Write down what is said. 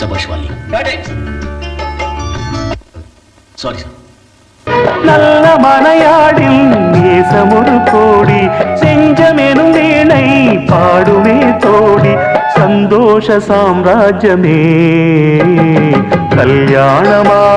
சபாஷ் Vaali. Sorry sir நல்ல மனையாடில் நேசமொரு கோடி செஞ்சமெனும் வீணை பாடுமே தோடி சந்தோஷ சாம்ராஜ்யமே. கல்யாணமா